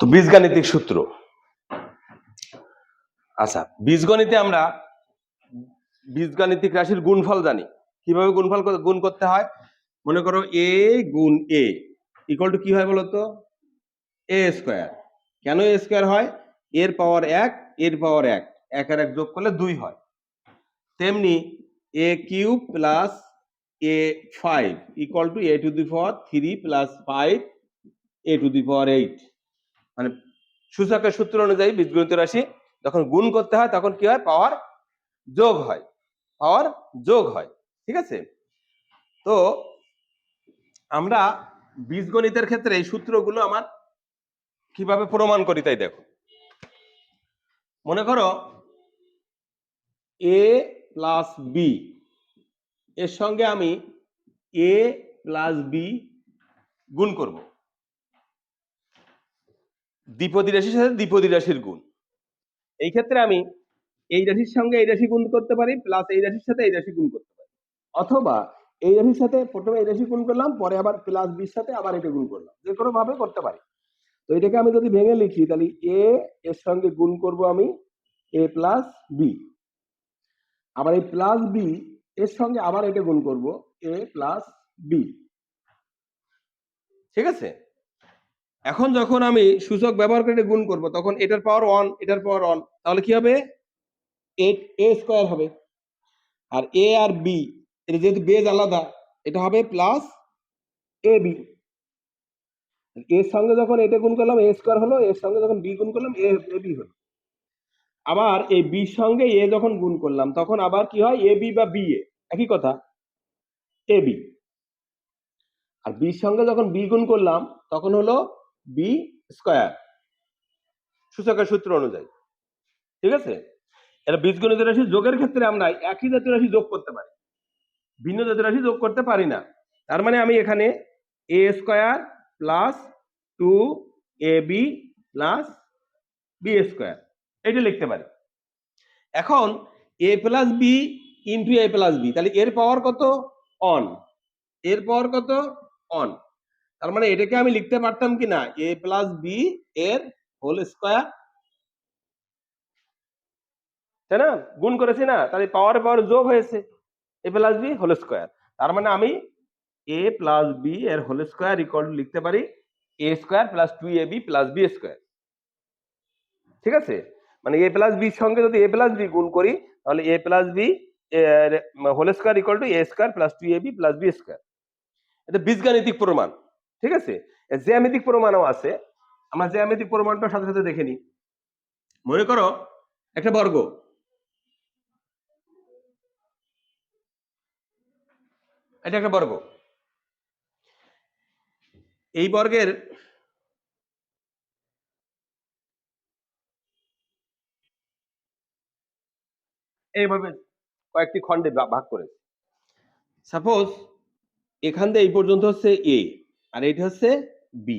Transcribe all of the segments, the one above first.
তো বীজগাণিতিক সূত্র। আচ্ছা বীজগণিতে আমরা বীজগাণিতিক রাশির গুণফল জানি। কীভাবে গুণফল গুণ করতে হয়? মনে করো এ গুণ এ ইকুয়াল টু কি হয় বলতো এ স্কোয়ার কেন এ স্কোয়ার হয়? এর পাওয়ার এক, এর পাওয়ার এক। এক আর এক যোগ করলে দুই হয়। তেমনি A cube plus A five equal to A to the power three plus five A to the power eight মানে সূচকের সূত্র অনুযায়ী বীজগণিত রাশি যখন গুণ করতে হয়, তখন কি হয়? পাওয়ার যোগ হয়। পাওয়ার যোগ হয়। ঠিক আছে? তো আমরা বীজগণিতের ক্ষেত্রে এই সূত্রগুলো আমার কীভাবে প্রমাণ করি তাই দেখো। মনে করো এ প্লাস বি এর সঙ্গে আমি এ প্লাস বি গুণ করব। দ্বিপদী রাশির সাথে দ্বিপদী রাশির গুণ। এই ক্ষেত্রে আমি এই রাশির সঙ্গে এই রাশি গুণ করতে পারি প্লাস এই রাশির সাথে এই রাশি গুণ করতে পারি। অথবা এই রাশির সাথে প্রথমে এই রাশি গুণ করলাম, পরে আবার প্লাস বির সাথে আবার এটা গুণ করলাম। যে কোনো ভাবে করতে পারি। তো এটাকে আমি যদি ভেঙে লিখি, তাহলে এ এর সঙ্গে গুণ করব আমি এ প্লাস বি আবার এই প্লাস বি এর সঙ্গে আবার এটা গুণ করব এ প্লাস বি ঠিক আছে? এখন যখন আমি সূচক ব্যবহার করে গুণ করব, তখন এটার পাওয়ার ওয়ান এটার পাওয়ার ওয়ান তাহলে কি হবে? এ এ স্কোয়ার হবে। আর এ আর বি এটা যেহেতু বেজ আলাদা, এটা হবে প্লাস এ বি এর সঙ্গে যখন এটা গুণ করলাম এ স্কোয়ার হলো, এর সঙ্গে যখন বি গুণ করলাম, এ বি হলো। আবার এই বির সঙ্গে এ যখন গুণ করলাম, তখন আবার কি হয়? এ বি বা বি এ, একই কথা। এ বি আর বির সঙ্গে যখন বি গুণ করলাম, তখন হলো বি স্কোয়ার সূচকের সূত্র অনুযায়ী। ঠিক আছে? এটা বীজগণিত রাশি যোগের ক্ষেত্রে আমরা একই জাতীয় রাশি যোগ করতে পারি। ভিন্ন জাতীয় রাশি যোগ করতে পারি না। তার মানে আমি এখানে A square plus two A B plus B square এটা লিখতে পারি। এখন A plus B into A plus B তাহলে এর পাওয়ার কত? অন এর পাওয়ার কত? অন তার মানে এটাকে আমি লিখতে পারতাম কি না? এ প্লাস বি এর হোল স্কোয়ার তাই না? গুণ করেছি না? তাহলে পাওয়ার পাওয়ার যোগ হয়েছে। A plus B whole square তার মানে আমি এ প্লাস বি এর হোল স্কোয়ার ইকুয়াল লিখতে পারি A square plus two A B plus B square ঠিক আছে? মানে এ প্লাস বির সঙ্গে যদি এ প্লাস বি গুণ করি, তাহলে A plus B whole square equal to A square plus two A B plus B square এটা বীজগাণিতিক প্রমাণ। ঠিক আছে? জ্যামিতিক প্রমাণও আছে। আমরা জ্যামিতিক প্রমাণটা সাথে সাথে দেখে নিই। মনে করো, একটা বর্গ। এটা একটা বর্গ। এই বর্গের এইভাবে কয়েকটি খণ্ডে ভাগ করেছে। সাপোজ এখান থেকে এই পর্যন্ত হচ্ছে এ আর এটা হচ্ছে বি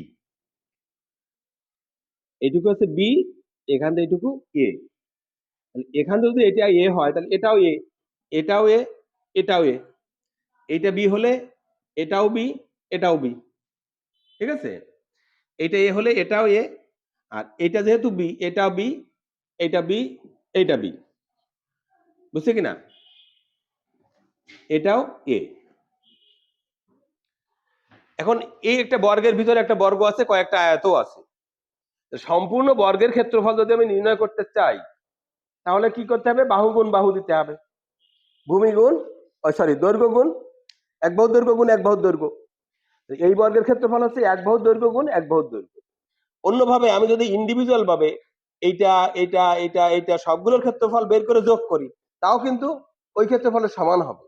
এইটুকু হচ্ছে বি এখান থেকে এইটুকু এ এখান থেকে যদি এটা এ হয়, তাহলে এটাও এ এটাও এ এটাও এ এইটা বি হলে এটাও বি এটাও বি ঠিক আছে? এটা এ হলে এটাও এ আর এটা যেহেতু বি এটাও বি এটা বি এটা বি বুঝছে কিনা? এটাও এ এখন এই একটা বর্গের ভিতরে একটা বর্গ আছে, কয়েকটা আয়তও আছে। সম্পূর্ণ বর্গের ক্ষেত্রফল যদি আমি নির্ণয় করতে চাই, তাহলে কি করতে হবে? বাহু গুণ বাহু দিতে হবে। ভূমি গুণ সরি দৈর্ঘ্য গুণ এক বাহু দৈর্ঘ্য গুণ এক বাহু দৈর্ঘ্য। এই বর্গের ক্ষেত্রফল হচ্ছে এক বাহু দৈর্ঘ্য গুণ এক বাহু দৈর্ঘ্য। অন্যভাবে আমি যদি ইন্ডিভিজুয়াল ভাবে এইটা এইটা এইটা এইটা সবগুলোর ক্ষেত্রফল বের করে যোগ করি, তাও কিন্তু ওই ক্ষেত্রফলের সমান হবে।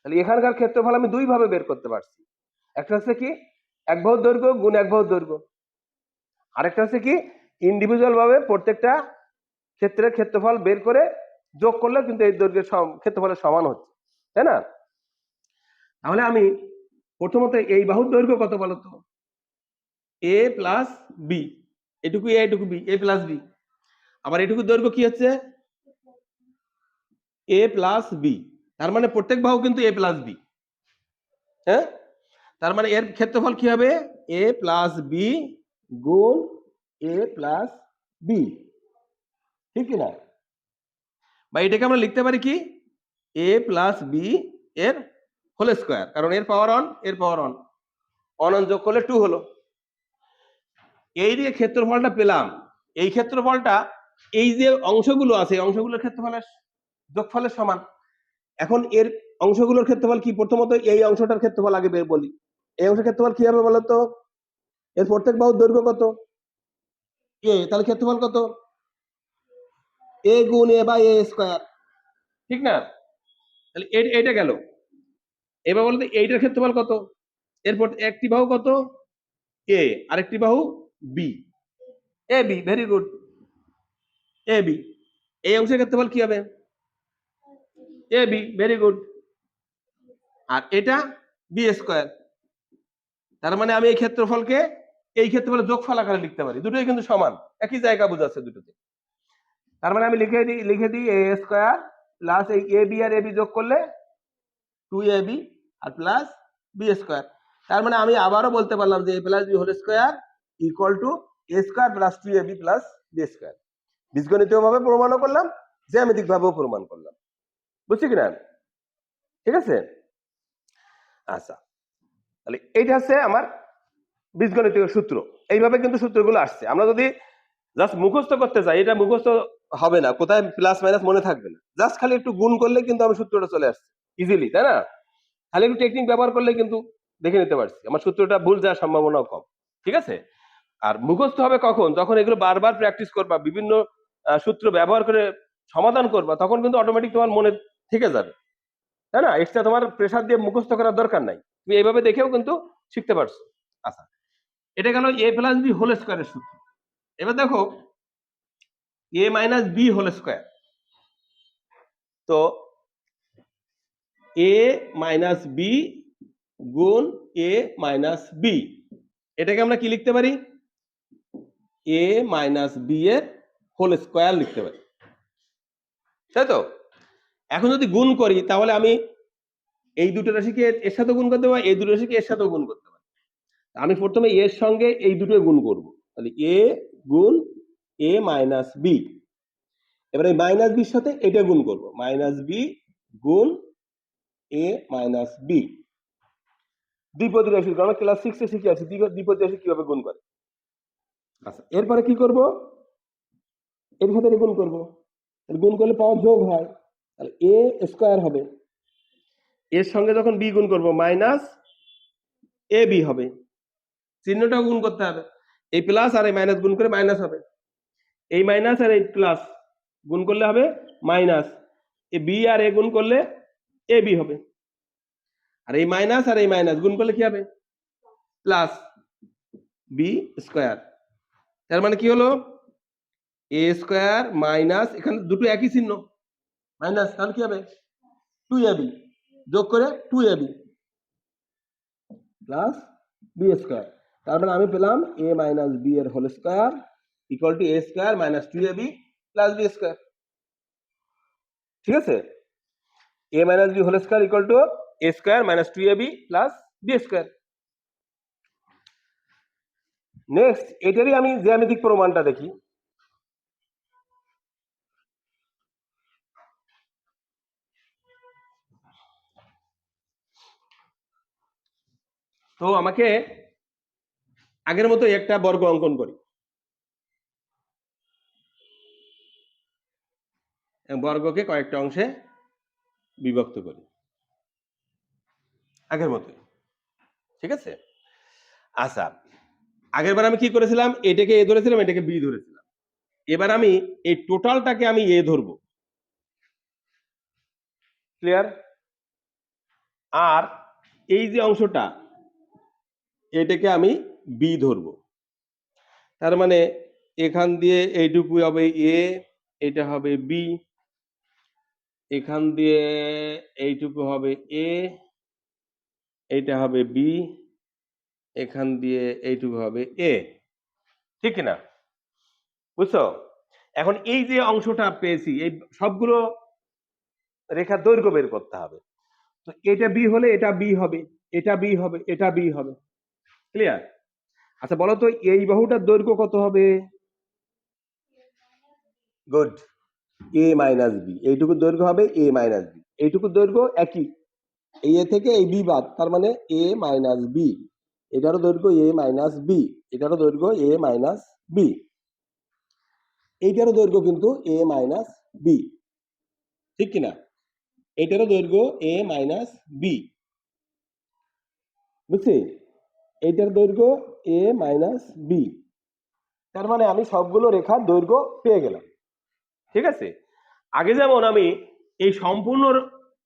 তাহলে এখানকার ক্ষেত্রফল আমি দুই ভাবে বের করতে পারছি। একটা হচ্ছে কি, এক বাহু দৈর্ঘ্য গুণ এক বাহু দৈর্ঘ্য। আরেকটা হচ্ছে কি ইন্ডিভিজুয়াল ভাবে প্রত্যেকটা ক্ষেত্রের ক্ষেত্রফল বের করে যোগ করলে কিন্তু এই দৈর্ঘ্যের ক্ষেত্রফলের সমান হচ্ছে, তাই না? তাহলে আমি প্রথমত এই বাহুর দৈর্ঘ্য কত বলতো এ প্লাস বি এটুকু এ এটুকু বি এ প্লাস বি আবার এটুকু দৈর্ঘ্য কি হচ্ছে? এ প্লাস বি তার মানে প্রত্যেক বাহু কিন্তু এ প্লাস বি হ্যাঁ? তার মানে এর ক্ষেত্রফল কি হবে? এ প্লাস বি গুণ এ প্লাস বি ঠিক না বা এটাকে আমরা লিখতে পারি কি? এ প্লাস বি এর হোল স্কোয়ার কারণ এর পাওয়ার অন এর পাওয়ার অন অন যোগ করলে টু হলো। এই দিকে ক্ষেত্রফলটা পেলাম। এই ক্ষেত্রফলটা, এই যে অংশগুলো আছে অংশগুলোর ক্ষেত্রফলের যোগফলের সমান। এখন এর অংশগুলোর ক্ষেত্রফল কি? প্রথমত এই অংশটার ক্ষেত্রফল আগে বলি। এই অংশের ক্ষেত্রফল কি হবে বলতো? এর প্রত্যেক বাহুর দৈর্ঘ্য কত? এ তাহলে ক্ষেত্রফল কত? এ গুণ এ বাই এ স্কোয়ার ঠিক না? তাহলে এইটা গেল। এবার বলতে এইটার ক্ষেত্রফল কত? এরপর একটি বাহু কত? এ আরেকটি বাহু B A B very good A B এই অংশের ক্ষেত্রফল কি হবে? এ বি ভেরি গুড আর এটা বি স্কোয়ার তার মানে আমি এই ক্ষেত্রফলকে, এই ক্ষেত্রফলের যোগফল আকারে লিখতে পারি। দুটোই কিন্তু সমান। একই জায়গা বোঝাচ্ছে দুটোতে। তার মানে আমি লিখে দিই লিখে দিই এ স্কোয়ার প্লাস এই এ বি আর এ বি যোগ করলে টু এ বি আর প্লাস বি স্কোয়ার তার মানে আমি আবারও বলতে পারলাম যে A plus B whole square equal to A square plus two A B plus B square বীজগণিতীয় ভাবে প্রমাণও করলাম জ্যামিতিক ভাবেও প্রমাণ করলাম। বুঝছি কিনা ঠিক আছে? আচ্ছা। তাহলে এইটা হচ্ছে আমার বীজগণিতীয় সূত্র। এইভাবে কিন্তু সূত্রগুলো আসছে। আমরা যদি জাস্ট মুখস্থ করতে চাই এটা মুখস্থ হবে না। কোথায় প্লাস মাইনাস মনে থাকবে না। জাস্ট খালি একটু গুণ করলে কিন্তু আমি সূত্রটা চলে আসছে। ইজিলি তাই না? খালি একটু টেকনিক ব্যবহার করলে কিন্তু দেখে নিতে পারছি। আমার সূত্রটা ভুল যাওয়ার সম্ভাবনাও কম। ঠিক আছে? আর মুখস্থ হবে কখন? যখন এগুলো বারবার প্র্যাকটিস করবা, বিভিন্ন সূত্র ব্যবহার করে সমাধান করবা, তখন কিন্তু অটোমেটিক তোমার মনে থেকে যাবে। তাই না? এক্সট্রা তোমার প্রেশার দিয়ে মুখস্থ করার দরকার নাই। তুমি এইভাবে দেখেও কিন্তু শিখতে পারছ। আচ্ছা এটা গেল এ প্লাস বি হোল স্কোয়ারের সূত্র। এবার দেখো, A minus B whole square. তো এ মাইনাস বি গুণ এ মাইনাস বি। এটাকে আমরা কি লিখতে পারি? এ মাইনাস বি এর হোল স্কোয়ার লিখতে পারি। তাই তো? এখন যদি গুণ করি, তাহলে আমি এই দুটো রাশিকে এর সাথে গুণ করতে পারি, এই দুটো রাশিকে এর সাথেও গুণ করতে পারি। আমি প্রথমে এর সঙ্গে এই দুটো গুণ করব। তাহলে এ গুণ এ মাইনাস বি। এবার এই মাইনাস বির সাথে এটা গুণ করব। মাইনাস বি গুণ এ মাইনাস বি। দ্বিপদী রাশি আমরা ক্লাস সিক্সে শিখে আছি দ্বিপ- দ্বিপদী রাশি কীভাবে গুণ করে? আচ্ছা এরপরে কি করব? এর সাথে গুণ করব। গুণ করলে পাওয়ার যোগ হয়। তাহলে এ স্কোয়ার হবে। এর সঙ্গে যখন বি গুণ করব মাইনাস এ বি হবে। চিহ্নটাও গুণ করতে হবে। এই প্লাস আর এই মাইনাস গুণ করে মাইনাস হবে। এই মাইনাস আর এই প্লাস গুণ করলে হবে মাইনাস এ বি আর এ গুণ করলে এ বি হবে। আর এই মাইনাস আর এই মাইনাস গুণ করলে কি হবে? প্লাস বি স্কোয়ার তার মানে কি হলো? এ স্কোয়ার মাইনাস এখানে দুটো একই চিহ্ন। মাইনাস তাহলে কি হবে? টু এ বি যোগ করে two A B plus B square তার মানে আমি পেলাম এ মাইনাস বি এর whole square equal to A square minus two A B plus B square ঠিক আছে? A minus B whole square equal to A square minus two A B plus B square next এটারই আমি জ্যামিতিক প্রমাণটা দেখি। তো আমাকে আগের মতো একটা বর্গ অঙ্কন করি। বর্গকে কয়েকটা অংশে বিভক্ত করি। আগের মতোই। ঠিক আছে? আচ্ছা আগের বার আমি কি করেছিলাম? এটাকে এ ধরেছিলাম, এটাকে বি ধরেছিলাম। এবার আমি এই টোটালটাকে আমি এ ধরবো। ক্লিয়ার? আর এই যে অংশটা এটাকে আমি বি ধরবো। তার মানে এখান দিয়ে এইটুকু হবে এ এটা হবে বি এখান দিয়ে এইটুকু হবে এ এইটা হবে বি এখান দিয়ে এইটুকু হবে এ ঠিক না বুঝছ? এখন এই যে অংশটা পেয়েছি, এই সবগুলো রেখার দৈর্ঘ্য বের করতে হবে। তো এটা বি হলে এটা বি হবে, এটা বি হবে, এটা বি হবে। ক্লিয়ার আচ্ছা বলো তো, এই বাহুটার দৈর্ঘ্য কত হবে? গুড এ মাইনাস বি এইটুকু দৈর্ঘ্য হবে এ মাইনাস বি এইটুকু দৈর্ঘ্য একই। এ থেকে এই বি বাদ, তার মানে এ মাইনাস বি এটারও দৈর্ঘ্য এ মাইনাস বি এটারও দৈর্ঘ্য এ মাইনাস বি এইটারও দৈর্ঘ্য কিন্তু এ মাইনাস বি ঠিক কিনা? এটারও দৈর্ঘ্য এ মাইনাস বি বুঝছি? এইটার দৈর্ঘ্য এ মাইনাস বি তার মানে আমি সবগুলো রেখার দৈর্ঘ্য পেয়ে গেলাম। ঠিক আছে? আগে যেমন আমি এই সম্পূর্ণ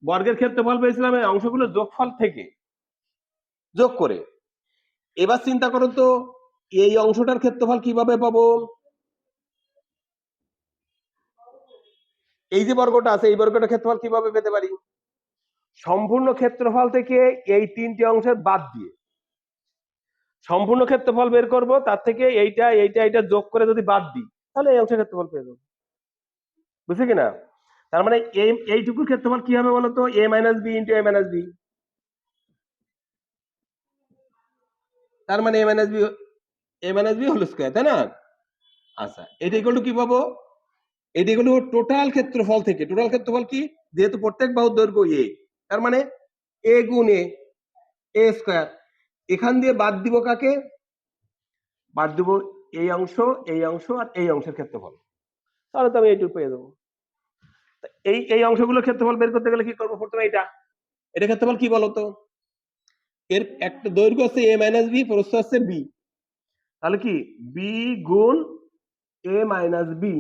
বর্গের ক্ষেত্রফল পেয়েছিলাম এই অংশগুলো যোগফল থেকে যোগ করে। এবার চিন্তা করো তো, এই অংশটার ক্ষেত্রফল কীভাবে পাবো? এই যে বর্গটা আছে, এই বর্গটার ক্ষেত্রফল কীভাবে পেতে পারি? সম্পূর্ণ ক্ষেত্রফল থেকে এই তিনটি অংশের বাদ দিয়ে। সম্পূর্ণ ক্ষেত্রফল বের করব, তার থেকে এইটা এইটা এইটা যোগ করে যদি বাদ দিই, তাহলে এই অংশের ক্ষেত্রফল পেয়ে যাব। বুঝছে কিনা? তার মানে এই, এইটুকুর ক্ষেত্রফল কি হবে বলতো? A minus B into A minus B তার মানে A minus B A minus B whole square তাই না? আচ্ছা এটা ইকুয়াল টু কি পাবো? এটা ইকুয়াল টু টোটাল ক্ষেত্রফল থেকে টোটাল ক্ষেত্রফল কি? যেহেতু প্রত্যেক বাহুর দৈর্ঘ্য এ তার মানে এ গুণ এ স্কোয়ার এখান দিয়ে বাদ দিব কাকে? বাদ দিব এই অংশ এই অংশ আর এই অংশের ক্ষেত্রফল। তাহলে তো আমি এইটুকু পেয়ে তা এই এই অংশগুলোর ক্ষেত্রফল বের করতে গেলে কি করব প্রথমে এটা এটা ক্ষেত্রফল কি বলতো? এর একটা দৈর্ঘ্য আছে এ মাইনাস বি প্রস্থ আছে বি তাহলে কি? বি গুণ এ মাইনাস বি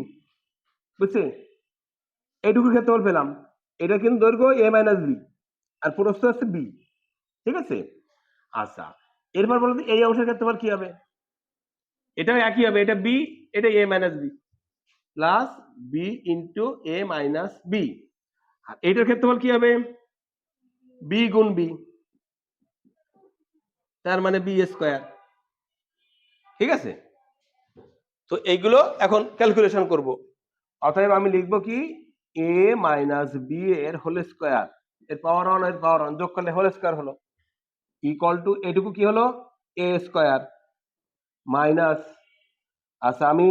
বুঝছে? এইটুকু ক্ষেত্রফল পেলাম। এটা কিন্তু দৈর্ঘ্য এ মাইনাস বি আর প্রস্থ আছে বি ঠিক আছে? আচ্ছা এরপর বলতো এই অংশের ক্ষেত্রফল কি হবে? এটাও একই হবে, এটা বি এটা A minus B plus B into A minus B আর এইটার ক্ষেত্রফল কি হবে? বি গুণ বি তার মানে বি স্কোয়ার ঠিক আছে? তো এইগুলো এখন ক্যালকুলেশন করব। অতএব আমি লিখব কি? এ মাইনাস বি এর হোল স্কোয়ার এর পাওয়ার অন এর পাওয়ার অন যোগ করলে হোল স্কোয়ার হলো। ইকুয়াল টু এটুকু কি হলো? এ স্কোয়ার মাইনাস আচ্ছা আমি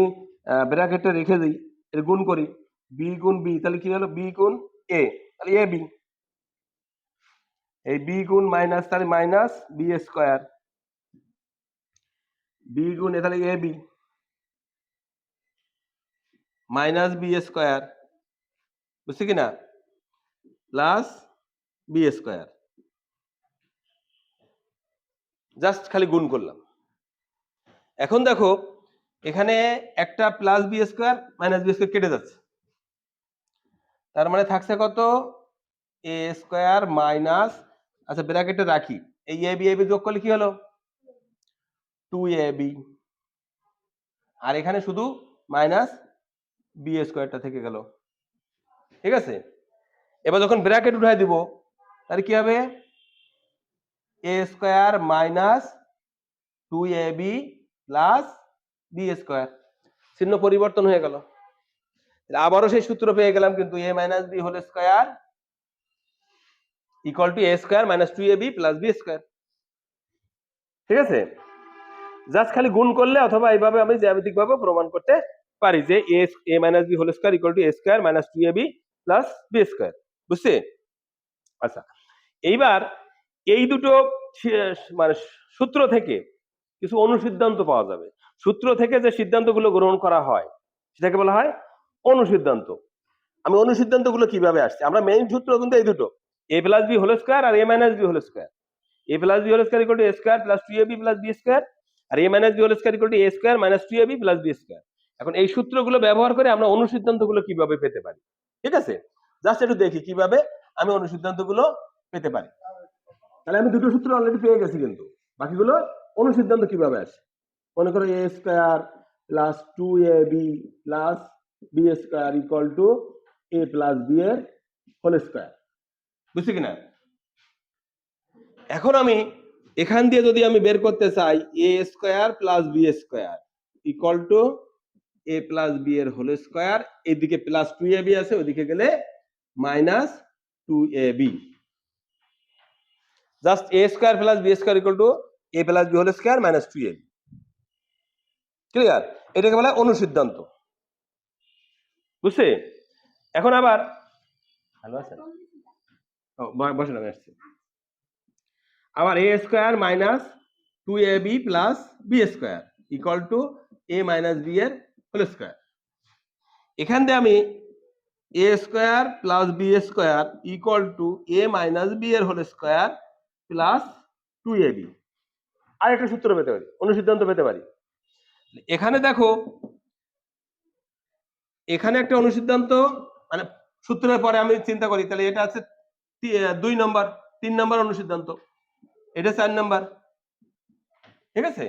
ব্র্যাকেটে রেখে দিই, এর গুণ করি বি গুণ বি তাহলে কি হলো? বি গুণ এ তাহলে এ বি এই বি গুণ মাইনাস তাহলে মাইনাস বি স্কোয়ার বি গুণ এ তাহলে A B minus B square বুঝছি কি না? প্লাস বি স্কোয়ার জাস্ট খালি গুণ করলাম। এখন দেখো, এখানে একটা plus B square minus B square কেটে যাচ্ছে। তার মানে থাকছে কত? এ স্কোয়ার মাইনাস আচ্ছা ব্র্যাকেটে রাখি। এই এ বি এ বি যোগ করলে কি হলো? টু এ বি আর এখানে শুধু মাইনাস বি স্কোয়ারটা থেকে গেল। ঠিক আছে? এবার যখন ব্র্যাকেট উঠাই দিব, তাহলে কি হবে? A square minus two A B plus B square চিহ্ন পরিবর্তন হয়ে গেল। আবারও সেই সূত্র পেয়ে গেলাম কিন্তু A minus B whole square equal to A square minus two A B plus B square ঠিক আছে? জাস্ট খালি গুণ করলে অথবা এইভাবে আমি জ্যামিতিক ভাবে প্রমাণ করতে পারি যে A A minus B whole square equal to A square minus two A B plus B square বুঝছে আচ্ছা এইবার এই দুটো মানে সূত্র থেকে কিছু অনুসিদ্ধান্ত পাওয়া যাবে। সূত্র থেকে যে সিদ্ধান্তগুলো গ্রহণ করা হয়, সেটাকে বলা হয় অনুসিদ্ধান্ত। আমি অনুসিদ্ধান্তগুলো কীভাবে আসছে? আমরা মেইন সূত্র কিন্তু এই দুটো। A plus B whole square R A minus B whole square A plus B whole square equal to A square plus two A B plus B square R A minus B whole square equal to A square minus two A B plus B square এখন এই সূত্রগুলো ব্যবহার করে আমরা অনুসিদ্ধান্তগুলো কীভাবে পেতে পারি? ঠিক আছে? জাস্ট একটু দেখি কীভাবে আমি অনুসিদ্ধান্তগুলো পেতে পারি। তাহলে আমি দুটো সূত্র অলরেডি পেয়ে গেছি কিন্তু। বাকিগুলো অনুসিদ্ধান্ত কীভাবে আসে? মনে করো A square plus two A B plus B square equal to A plus B এর হোল স্কোয়ার বুঝছি কিনা? এখন আমি এখান দিয়ে যদি আমি বের করতে চাই A square plus B square equal to A plus B এর হোল স্কোয়ার এদিকে প্লাস টু এ বি আছে, ওদিকে গেলে minus two A B just A square plus B square equal to A plus B whole square minus two A clear এটাকে বলা অনুসিদ্ধান্ত। বুঝছে? এখন আবার ভালো আছেন ও, ব- বসেন, আমি আসছি। আবার A square minus two A B plus B square equal to A minus B এর হোল স্কোয়ার এখান দিয়ে আমি A square plus B square equal to A minus B এর whole square plus two A B আর একটা সূত্র পেতে পারি অনুসিদ্ধান্ত পেতে পারি। এখানে দেখো, এখানে একটা অনুসিদ্ধান্ত মানে সূত্রের পরে আমি চিন্তা করি, তাহলে এটা আছে দুই নম্বর, তিন নম্বর অনুসিদ্ধান্ত। এটা চার নম্বর। ঠিক আছে?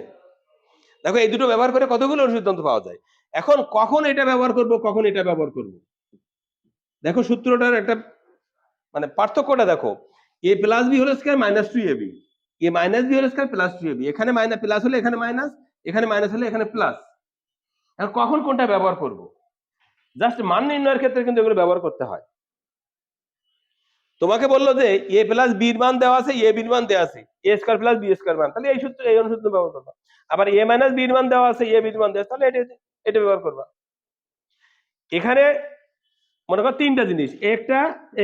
দেখো, এই দুটো ব্যবহার করে কতগুলো অনুসিদ্ধান্ত পাওয়া যায়? এখন কখন এটা ব্যবহার করব, কখন এটা ব্যবহার করব? দেখো, সূত্রটার একটা মানে পার্থক্যটা দেখো এ প্লাস বি হলো square minus two A B A minus B হলো square plus two A B এখানে মাইনাস প্লাস হলে এখানে মাইনাস এখানে মাইনাস হলে এখানে প্লাস এখন কখন কোনটা ব্যবহার করব? জাস্ট মান নির্ণয়ের ক্ষেত্রে কিন্তু এগুলো ব্যবহার করতে হয়। তোমাকে বলল যে এ প্লাস বির মান দেওয়া আছে এ বির মান দেওয়া আছে। A square plus B square মান। তাহলে এই সূত্র, এই অনুসূত্র ব্যবহার করবা। আবার এ মাইনাস বির মান দেওয়া আছে এ বির মান দেওয়া তাহলে এটা এটা ব্যবহার করবা। এখানে মনে করো তিনটা জিনিস, একটা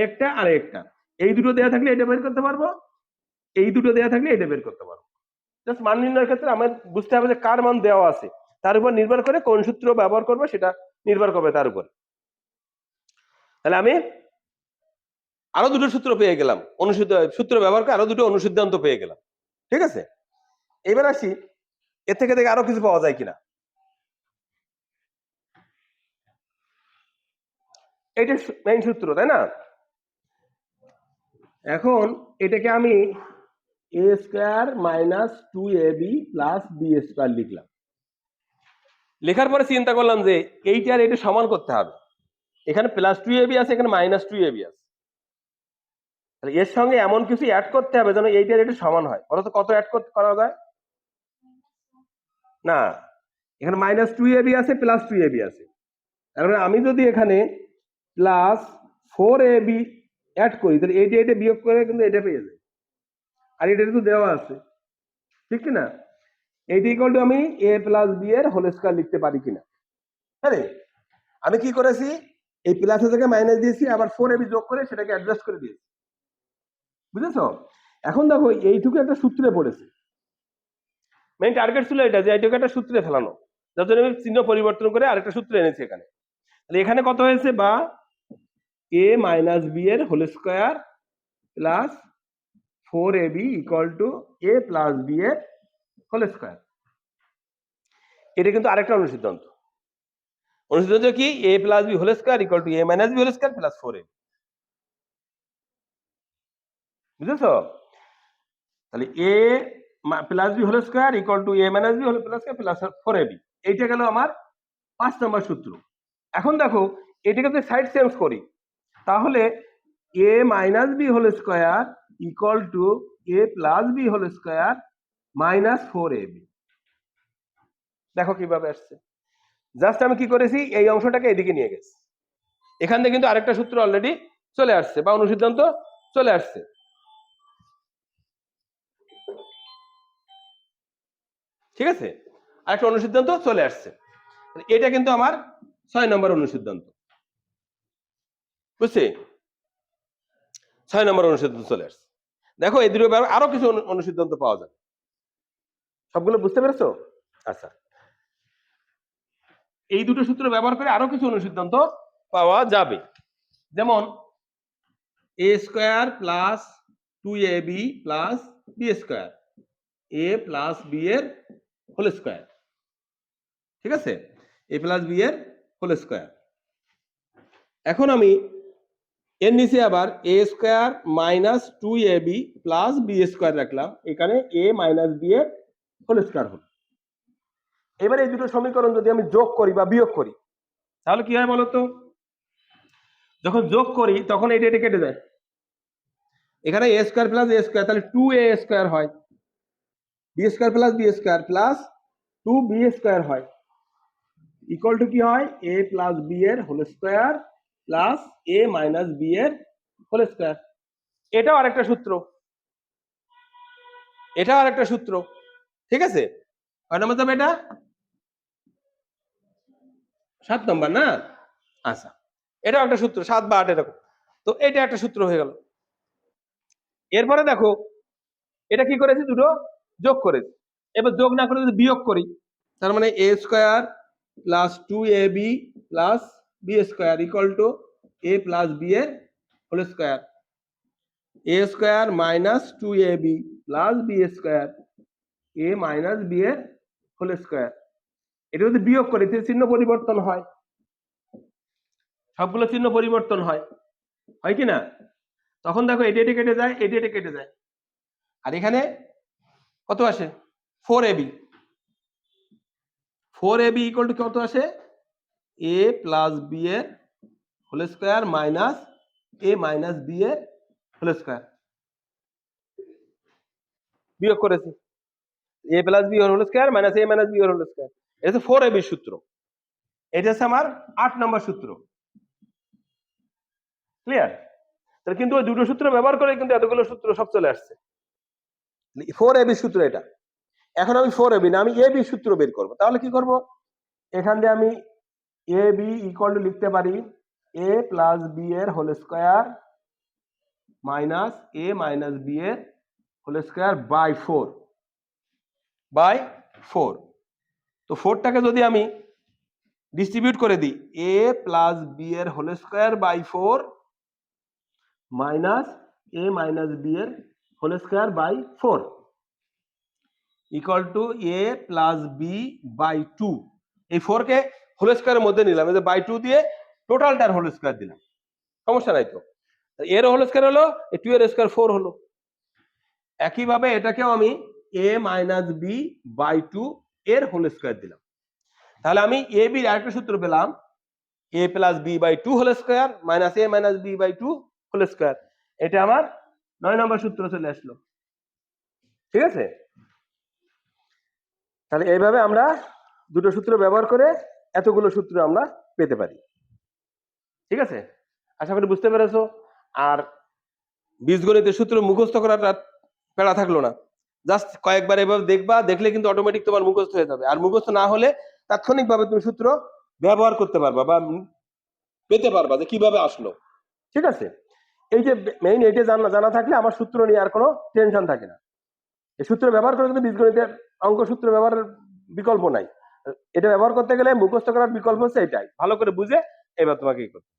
একটা আর একটা। এই দুটো দেয়া থাকলে এটা বের করতে পারব, এই দুটো দেয়া থাকলে এটা বের করতে পারব। জাস্ট মান নির্ণয়ের ক্ষেত্রে আমার বুঝতে হবে যে কার মান দেওয়া আছে। তার উপর নির্ভর করে কোন সূত্র ব্যবহার করব সেটা নির্ভর করবে তার উপর। তাহলে আমি আরও দুটো সূত্র পেয়ে গেলাম অনুসিদ্ধ সূত্র ব্যবহার করে আরও দুটো অনুসিদ্ধান্ত পেয়ে গেলাম। ঠিক আছে? এবার আসি এর থেকে থেকে আরও কিছু পাওয়া যায় কিনা। এইটা মেইন সূত্র, তাই না? এখন এটাকে আমি A square minus two A B plus B square লিখলাম। লেখার পরে চিন্তা করলাম যে এইটা আর এটা সমান করতে হবে। এখানে প্লাস টু এ বি আছে, এখানে মাইনাস টু এ বি আছে। তাহলে এর সঙ্গে এমন কিছু অ্যাড করতে হবে যেন এইটার এটা সমান হয়। বলতো কত অ্যাড করতে করা যায়? না, এখানে মাইনাস টু এ বি আছে প্লাস টু এ বি আছে। তার মানে আমি যদি এখানে plus four A B add করি, তাহলে এইটা এটা বিয়োগ করে কিন্তু এটা পেয়ে যায় আর এটা তো দেওয়া আছে। ঠিক কি না এইটা ইকুয়াল টু আমি এ প্লাস বি এর হোল স্কয়ার লিখতে পারি কিনা। হ্যাঁ আমি কি করেছি? এই প্লাসের জায়গায় মাইনাস দিয়েছি, আবার ফোর এবি যোগ করে সেটাকে অ্যাডজাস্ট করে দিয়েছি। বুঝেছ? এখন দেখো, এইটুকু একটা সূত্রে পড়েছে। মেইন টার্গেট ছিল এটা, যে এইটুকু একটা সূত্রে ফেলানো। যার জন্য আমি চিহ্ন পরিবর্তন করে আরেকটা সূত্র এনেছি এখানে। তাহলে এখানে কত হয়েছে বা এ মাইনাস বি এর whole square plus four A B equal to A plus B এর হোল স্কোয়ার এটা কিন্তু আরেকটা অনুসিদ্ধান্ত। অনুসিদ্ধান্ত কি? A plus B whole square equal to A minus B whole square plus four A বুঝেছ? তাহলে A plus B whole square equal to A minus B whole plus plus four A B এইটা গেল আমার পাঁচ নম্বর সূত্র। এখন দেখো, এটাকে যদি সাইড চেঞ্জ করি তাহলে A minus B whole square equal to A plus B whole square minus four A B দেখো কীভাবে আসছে। জাস্ট আমি কি করেছি? এই অংশটাকে এদিকে নিয়ে গেছি। এখান থেকে কিন্তু আরেকটা সূত্র অলরেডি চলে আসছে বা অনুসিদ্ধান্ত চলে আসছে। ঠিক আছে? আরেকটা অনুসিদ্ধান্ত চলে আসছে। এটা কিন্তু আমার ছয় নম্বর অনুসিদ্ধান্ত। বুঝছি? ছয় নম্বর অনুসিদ্ধান্ত চলে আসছে। দেখো, এই দুটো ব্যাপারে আরও কিছু অনুসিদ্ধান্ত পাওয়া যাবে। সবগুলো বুঝতে পেরেছ? আচ্ছা। এই দুটো সূত্র ব্যবহার করে আরও কিছু অনুসিদ্ধান্ত পাওয়া যাবে। যেমন, A square plus two A B plus B square. A plus B এর হোল স্কোয়ার। ঠিক আছে? এ প্লাস বি এর হোল স্কোয়ার। এখন আমি এর নিচে আবার A square minus two A B plus B square রাখলাম। এখানে এ মাইনাস বি এর হোল স্কোয়ার হল। এবার এই দুটো সমীকরণ যদি আমি যোগ করি বা বিয়োগ করি, তাহলে কি হয় বলতো? যখন যোগ করি, তখন এটা এটা কেটে যায়। এখানে A square plus A square তাহলে টু এ স্কোয়ার হয়। B square plus B square plus two B square হয়। ইকুয়াল টু কি হয়? এ প্লাস বি এর whole square plus A minus B এর হোল স্কোয়ার এটাও আরেকটা সূত্র। এটাও আরেকটা সূত্র। ঠিক আছে? কয় নম্বর যাবে এটা? সাত নম্বর না? আচ্ছা। এটাও একটা সূত্র, সাত বা আট এরকম। তো এটা একটা সূত্র হয়ে গেল। এরপরে দেখো, এটা কি করেছি? দুটো যোগ করেছি। এবার যোগ না করে যদি বিয়োগ করি, তার মানে A square plus two A B plus B square equal to A plus B এর whole square A square minus two A B plus B square A minus B এর হোল স্কোয়ার এটা যদি বিয়োগ করি, তাহলে চিহ্ন পরিবর্তন হয়। সবগুলো চিহ্ন পরিবর্তন হয়। হয় কি না? তখন দেখো এটি এটি কেটে যায়, এটি এটি কেটে যায়। আর এখানে কত আসে? Four AB four AB equal to কত আসে? এ প্লাস বি এর whole square minus A minus B এর হোল স্কোয়ার বিয়োগ করেছি। A plus B whole square minus A minus B whole square এটা ফোর এবি সূত্র। এটা হচ্ছে আমার আট নম্বর সূত্র। ক্লিয়ার তাহলে কিন্তু ওই দুটো সূত্র ব্যবহার করে কিন্তু এতগুলো সূত্র সব চলে আসছে। ফোর এবি সূত্র এটা। এখন আমি ফোর এবি না, আমি এ বি সূত্র বের করব। তাহলে কি করব? এখান দিয়ে আমি এ বি ইকুয়াল টু লিখতে পারি এ প্লাস বি এর whole square minus A minus B এর whole square by four by four তো ফোরটাকে যদি আমি ডিস্ট্রিবিউট করে দিই এ প্লাস বি এর whole square by four minus A minus B এর whole square by four equal to A plus B by two এই ফোর কে হোল স্কোয়ারের মধ্যে নিলাম। এই যে বাই টু দিয়ে টোটালটার হোল স্কোয়ার দিলাম। সমস্যা নাই তো? এর হোল স্কোয়ার হলো টু এর স্কোয়ার ফোর হলো। একইভাবে এটাকেও আমি A minus B by two এর হোল স্কোয়ার দিলাম। তাহলে আমি এ বির আরেকটা সূত্র পেলাম। A plus B by two whole square minus A minus B by two whole square এটা আমার নয় নম্বর সূত্র চলে আসলো। ঠিক আছে? তাহলে এইভাবে আমরা দুটো সূত্র ব্যবহার করে এতগুলো সূত্র আমরা পেতে পারি। ঠিক আছে? আশা করি বুঝতে পেরেছ? আর বীজগণিতের সূত্র মুখস্থ করাটা পেড়া থাকল না। জাস্ট কয়েকবার এভাবে দেখবা, দেখলে কিন্তু অটোমেটিক তোমার মুখস্থ হয়ে যাবে। আর মুখস্থ না হলে তাৎক্ষণিকভাবে তুমি সূত্র ব্যবহার করতে পারবা বা পেতে পারবা যে কীভাবে আসলো। ঠিক আছে? এই যে মেইন এইটা জানা জানা থাকলে আমার সূত্র নিয়ে আর কোনো টেনশন থাকে না। এই সূত্র ব্যবহার করে কিন্তু বীজগণিতের অঙ্ক সূত্র ব্যবহারের বিকল্প নাই। এটা ব্যবহার করতে গেলে মুখস্থ করার বিকল্প হচ্ছে এটাই ভালো করে বুঝে এবার তোমাকে ই করতে।